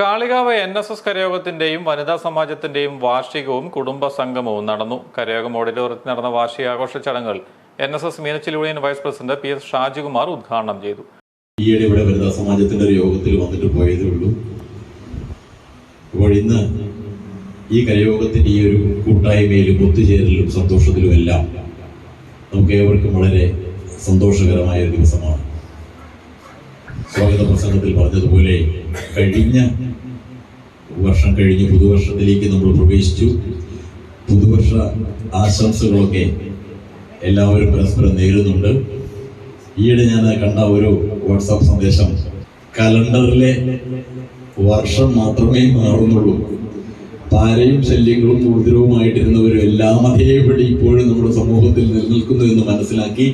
Kalikavu N S S കരയോഗത്തിന്റെയും വനിതാ സമാജത്തിന്റെയും വാർഷികവും കുടുംബ സംഗമവും നടന്നു. കരയോഗം ഓഡിറ്റോറിയത്തിൽ നടന്ന വാർഷികാഘോഷ ചടങ്ങുകൾ N S S Meenachil union vice president P S Shajikumar ഉദ്ഘാടനം ചെയ്തു. ഈയിടെ ഇവിടെ വനിതാ സമാജത്തിന്റെ ഒരു യോഗത്തിൽ വന്നിട്ട് പോയതേ ഉള്ളൂ. അപ്പോൾ ഇന്ന് ഈ കരയോഗത്തിന്റെ ഈ ഒരു കൂട്ടായ്മയിലും ഒത്തുചേരലിലും സന്തോഷത്തിലും എല്ലാം നമുക്ക് ഏവർക്കും വളരെ സന്തോഷകരമായ ഒരു ദിവസമാണ്. സ്വാഗത പ്രസംഗത്തിൽ പറഞ്ഞതുപോലെ കഴിഞ്ഞ വർഷം കഴിഞ്ഞ് പുതുവർഷത്തിലേക്ക് നമ്മൾ പ്രവേശിച്ചു. പുതുവർഷ ആശംസകളൊക്കെ എല്ലാവരും പരസ്പരം നേരുന്നുണ്ട്. ഈയിടെ ഞാൻ കണ്ട ഒരു വാട്സാപ്പ് സന്ദേശം കലണ്ടറിലെ വർഷം മാത്രമേ മാറുന്നുള്ളൂ. പാരയും ശല്യങ്ങളും ഉപദ്രവമായിട്ടിരുന്നവരും എല്ലാം അതേപടി ഇപ്പോഴും നമ്മുടെ സമൂഹത്തിൽ നിലനിൽക്കുന്നു എന്ന് മനസ്സിലാക്കി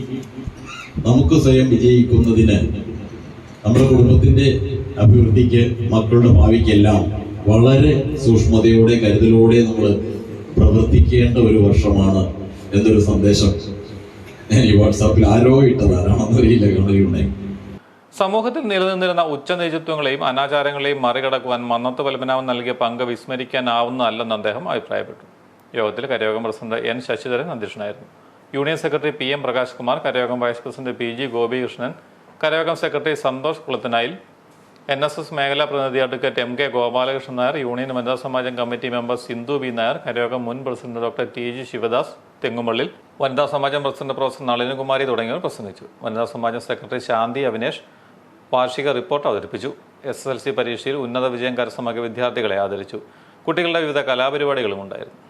നമുക്ക് സ്വയം വിജയിക്കുന്നതിന് നമ്മുടെ കുടുംബത്തിന്റെ അഭിവൃദ്ധിക്ക് മക്കളുടെ ഭാവിക്കെല്ലാം വളരെ സൂക്ഷ്മതയോടെ കരുതലോടെ നമ്മൾ പ്രവർത്തിക്കേണ്ട ഒരു വർഷമാണ് എന്നൊരു സന്ദേശം ഞാൻ ഈ വാട്സാപ്പിൽ ആരോ ഇട്ടതാരാണെന്ന് അറിയില്ല കണ്ടറിയുണ്ടായി സമൂഹത്തിൽ നിലനിന്നിരുന്ന ഉച്ചനേതൃത്വങ്ങളെയും അനാചാരങ്ങളെയും മറികടക്കുവാൻ മന്നത്ത് പത്മനാഭൻ നൽകിയ പങ്ക് വിസ്മരിക്കാനാവുന്നതല്ലെന്ന് അദ്ദേഹം അഭിപ്രായപ്പെട്ടു. യോഗത്തിൽ കരയോഗം പ്രസിഡന്റ് എൻ ശശിധരൻ അധ്യക്ഷനായിരുന്നു. Union secretary P M Prakash Kumar കരയോഗം vice president P G Gopikrishnan കരയോഗം secretary Santhosh Kulathinayil N S S മേഖലാ പ്രതിനിധി advocate M K Gopalakrishnan Nair union വനിതാ സമാജം committee member Sindhu B Nair കരയോഗം മുൻ president doctor T G Sivadas Thengumallil വനിതാ സമാജം president professor Nalinakumari തുടങ്ങിയവർ പ്രസംഗിച്ചു. വനിതാ സമാജം secretary ശാന്തി അവിനേഷ് വാർഷിക റിപ്പോർട്ട് അവതരിപ്പിച്ചു. എസ് എസ് എൽ സി പരീക്ഷയിൽ ഉന്നത വിജയം കരസ്ഥമാക്കിയ വിദ്യാർത്ഥികളെ ആദരിച്ചു. കുട്ടികളുടെ വിവിധ കലാപരിപാടികളും ഉണ്ടായിരുന്നു.